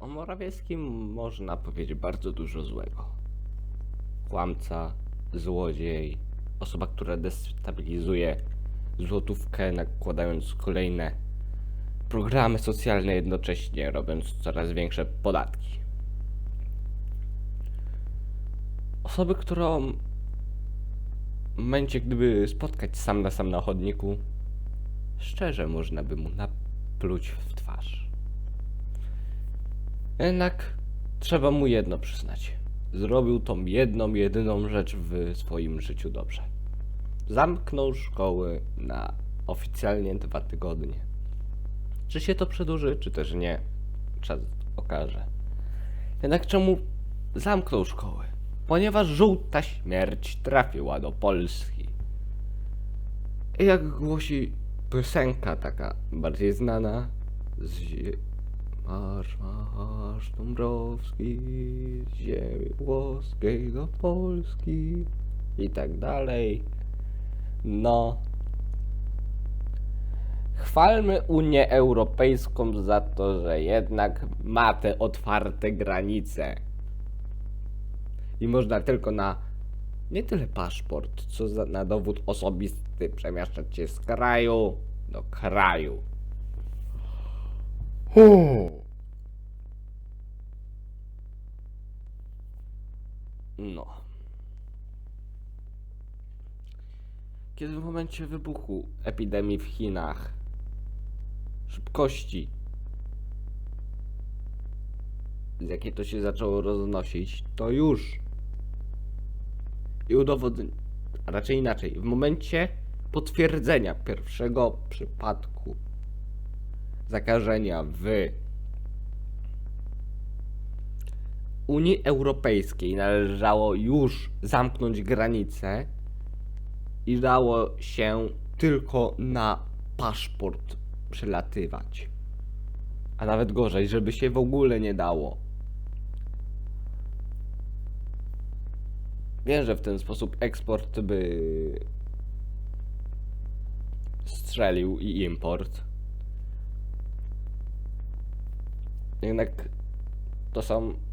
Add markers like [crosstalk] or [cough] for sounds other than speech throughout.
O Morawieckim można powiedzieć bardzo dużo złego. Kłamca, złodziej, osoba, która destabilizuje złotówkę, nakładając kolejne programy socjalne, jednocześnie robiąc coraz większe podatki. Osoby, którą w momencie, gdyby spotkać sam na sam na chodniku, szczerze można by mu napluć w twarz. Jednak trzeba mu jedno przyznać. Zrobił tą jedną, jedyną rzecz w swoim życiu dobrze. Zamknął szkoły na oficjalnie dwa tygodnie. Czy się to przedłuży, czy też nie? Czas okaże. Jednak czemu zamknął szkoły? Ponieważ żółta śmierć trafiła do Polski. I jak głosi piosenka taka bardziej znana z Marsz, marsz Dąbrowski z ziemi włoskiej do Polski i tak dalej. No. Chwalmy Unię Europejską za to, że jednak ma te otwarte granice. I można tylko na nie tyle paszport, co za, na dowód osobisty przemieszczać się z kraju do kraju. No. Kiedy w momencie wybuchu epidemii w Chinach, szybkości, z jakiej to się zaczęło roznosić, to już i udowodnić, a raczej inaczej, w momencie potwierdzenia pierwszego przypadku zakażenia w Unii Europejskiej należało już zamknąć granice i dało się tylko na paszport przelatywać. A nawet gorzej, żeby się w ogóle nie dało. Wiem, że w ten sposób eksport by strzelił i import. Jednak to są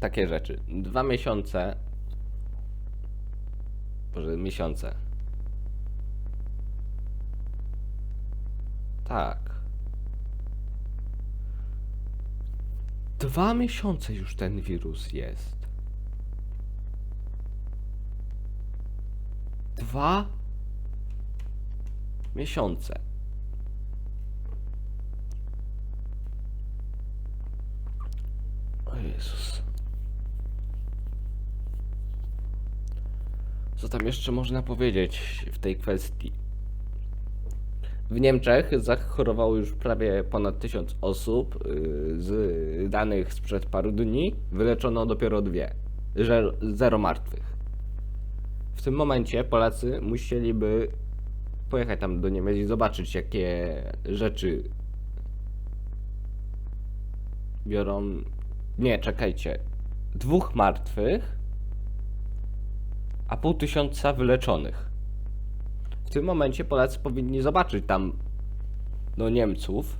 takie rzeczy. Dwa miesiące. Może miesiące. Tak. Dwa miesiące już ten wirus jest. Dwa miesiące. O Jezus. Co tam jeszcze można powiedzieć w tej kwestii? W Niemczech zachorowało już prawie ponad tysiąc osób. yy, Z danych sprzed paru dni wyleczono dopiero dwie. Zero martwych. W tym momencie Polacy musieliby pojechać tam do Niemiec i zobaczyć, jakie rzeczy biorą. Nie, czekajcie. Dwóch martwych, a pół tysiąca wyleczonych. W tym momencie Polacy powinni zobaczyć tam do Niemców,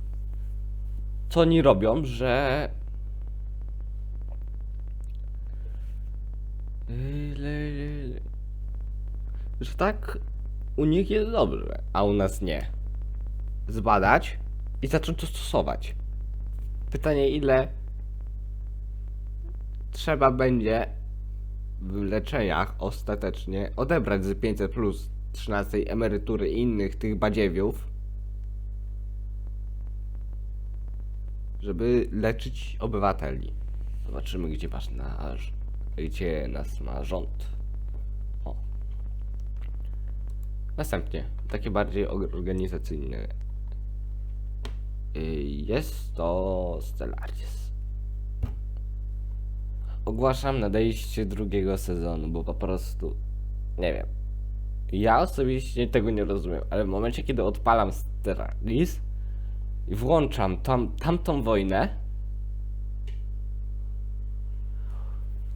co oni robią, że że tak u nich jest dobrze, a u nas nie. Zbadać i zacząć to stosować. Pytanie, ile trzeba będzie leczeniach ostatecznie odebrać z 500 plus 13 emerytury i innych tych badziewiów, żeby leczyć obywateli. Zobaczymy, gdzie masz nasz, gdzie nas ma rząd. O. Następnie, takie bardziej organizacyjne. Y, Jest to Stellaris. Ogłaszam nadejście drugiego sezonu, bo po prostu nie wiem. Ja osobiście tego nie rozumiem, ale w momencie, kiedy odpalam Stellaris i włączam tam, tamtą wojnę,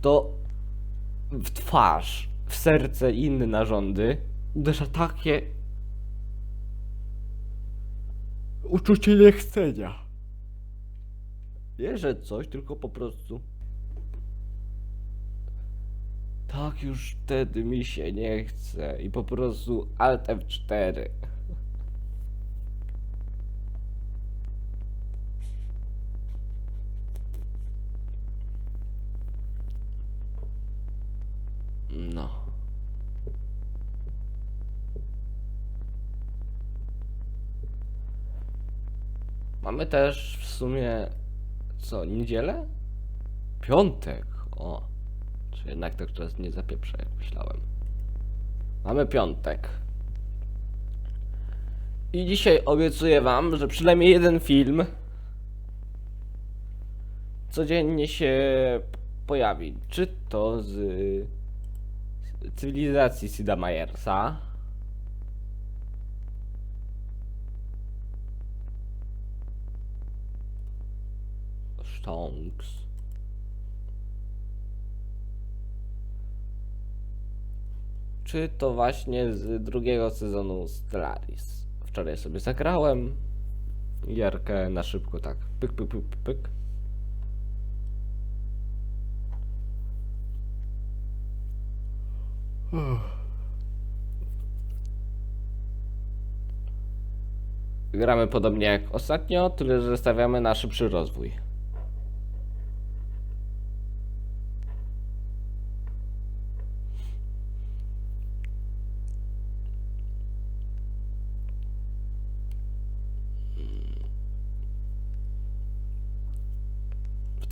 to w twarz, w serce i inne narządy uderza takie uczucie niechcenia. Nie, że coś, tylko po prostu. Tak już wtedy mi się nie chce i po prostu Alt F4. No. Mamy też w sumie co, niedzielę? Piątek. O. Jednak tak czas nie zapieprza, jak myślałem. Mamy piątek. I dzisiaj obiecuję wam, że przynajmniej jeden film codziennie się pojawi. Czy to z cywilizacji Sida Meiersa, Stonks. Czy to właśnie z drugiego sezonu Stellaris? Wczoraj sobie zagrałem gierkę na szybko, tak. Pyk, pyk, pyk, pyk. Gramy podobnie jak ostatnio, tyle że stawiamy na szybszy rozwój.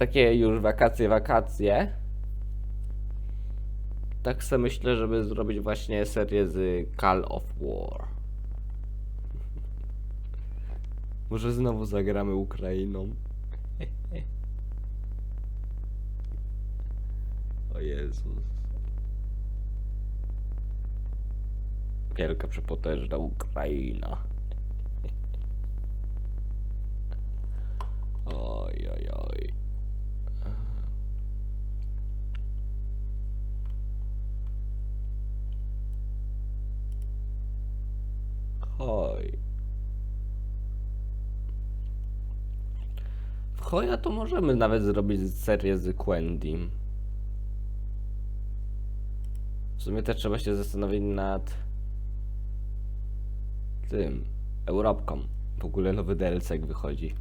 Takie już wakacje, wakacje. Tak sobie myślę, żeby zrobić właśnie serię z Call of War. [laughs] Może znowu zagramy Ukrainą. [laughs] O Jezus. Wielka, przepotężna Ukraina. Hoja to możemy nawet zrobić serię z Quendim. W sumie też trzeba się zastanowić nad tym Europką. W ogóle nowy DLC wychodzi.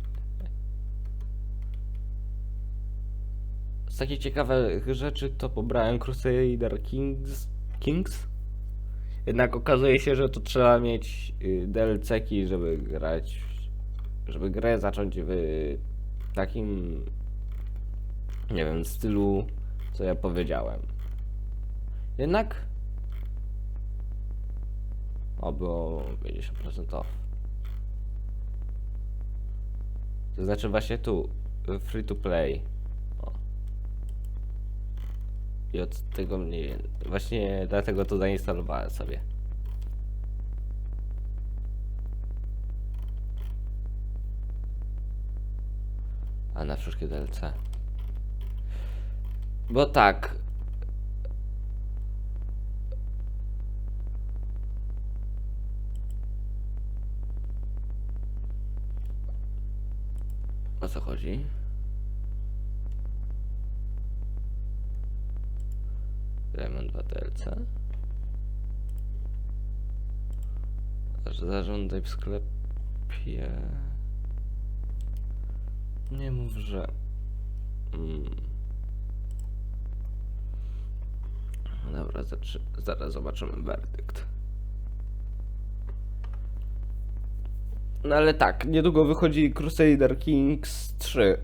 Z takich ciekawych rzeczy to pobrałem Crusader Kings. Kings? Jednak okazuje się, że to trzeba mieć y, DLC-ki, żeby grać, żeby grę zacząć w takim, nie wiem, stylu, co ja powiedziałem. Jednak, o, było 50% off. To znaczy właśnie tu, free to play. O. I od tego mniej Właśnie dlatego to zainstalowałem sobie. A na wszystkie DLC. Bo tak. O co chodzi? Diamond 2 DLC. Zarządzaj w sklepie. Nie mów, że. Mm. Dobra, zaraz zobaczymy werdykt. No ale tak, niedługo wychodzi Crusader Kings 3.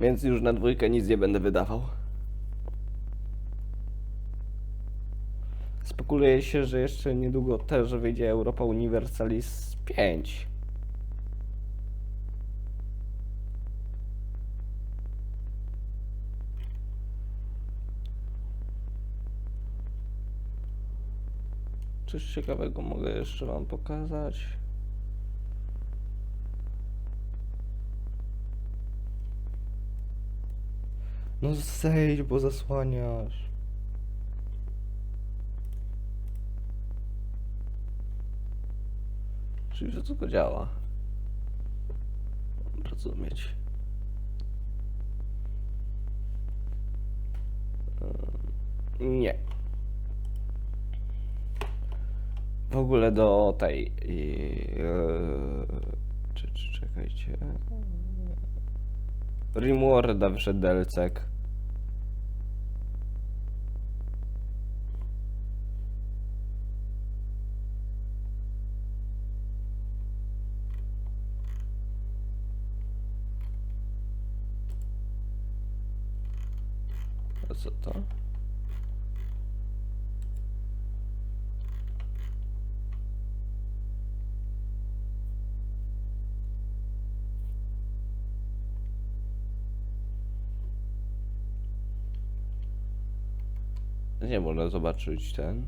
Więc już na dwójkę nic nie będę wydawał. Spekuluje się, że jeszcze niedługo też wyjdzie Europa Universalis 5. Coś ciekawego mogę jeszcze wam pokazać. No zejdź, bo zasłaniasz. Czyli, że tylko działa. Rozumieć. Nie. W ogóle do tej. Czy, czekajcie. Rimworda wszedł Delcek. Nie można zobaczyć ten.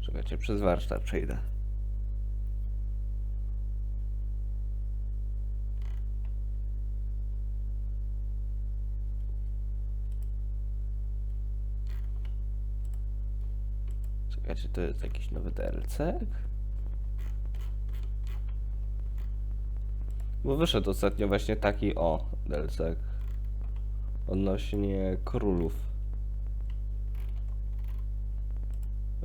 Czekajcie, przez warsztat przejdę. Czekajcie, to jest jakiś nowy DLC? Bo wyszedł ostatnio właśnie taki o DLC odnośnie królów.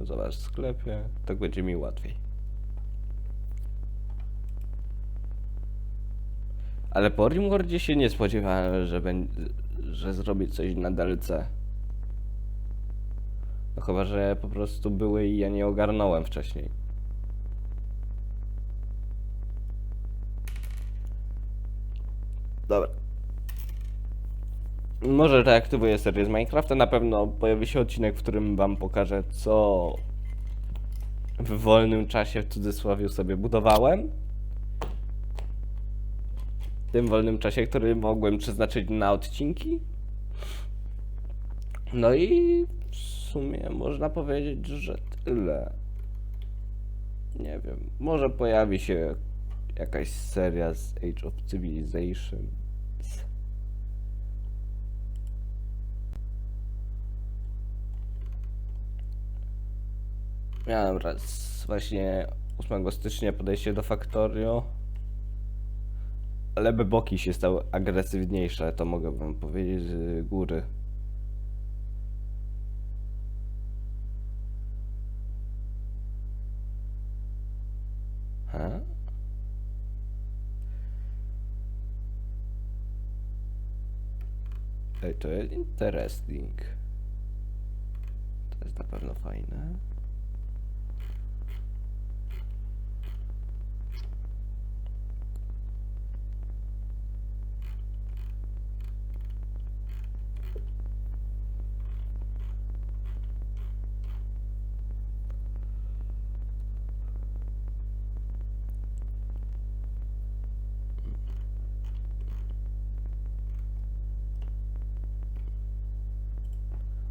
Zobacz w sklepie, tak będzie mi łatwiej. Ale po Rimworldzie się nie spodziewałem, że, będzie, że zrobi coś na DLC. No chyba, że po prostu były i ja nie ogarnąłem wcześniej. Dobra. Może reaktywuję serię z Minecrafta. Na pewno pojawi się odcinek, w którym wam pokażę, co w wolnym czasie, w cudzysłowie, sobie budowałem. W tym wolnym czasie, który mogłem przeznaczyć na odcinki. No i w sumie można powiedzieć, że tyle. Nie wiem, może pojawi się jakaś seria z Age of Civilization. Miałem raz właśnie 8 stycznia podejście do Factorio. Ale boki się stały agresywniejsze, to mogę wam powiedzieć z góry. Ha? Ej, to jest interesting. To jest na pewno fajne.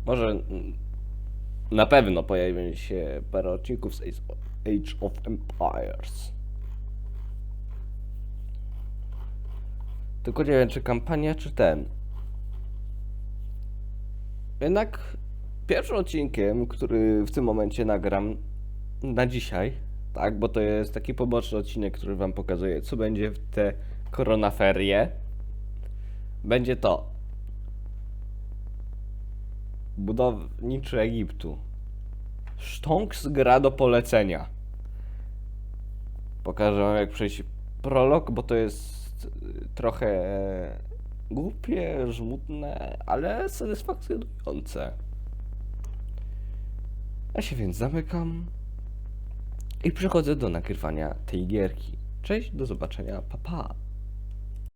Może na pewno pojawi się parę odcinków z Age of Empires. Tylko nie wiem, czy kampania, czy ten. Jednak pierwszym odcinkiem, który w tym momencie nagram na dzisiaj, tak, bo to jest taki poboczny odcinek, który wam pokazuje, co będzie w te koronaferie, będzie to budowniczy Egiptu. Sztonks gra do polecenia. Pokażę wam jak przejść prolog, bo to jest y, trochę głupie, żmudne, ale satysfakcjonujące. Ja się więc zamykam i przechodzę do nagrywania tej gierki. Cześć, do zobaczenia, pa pa.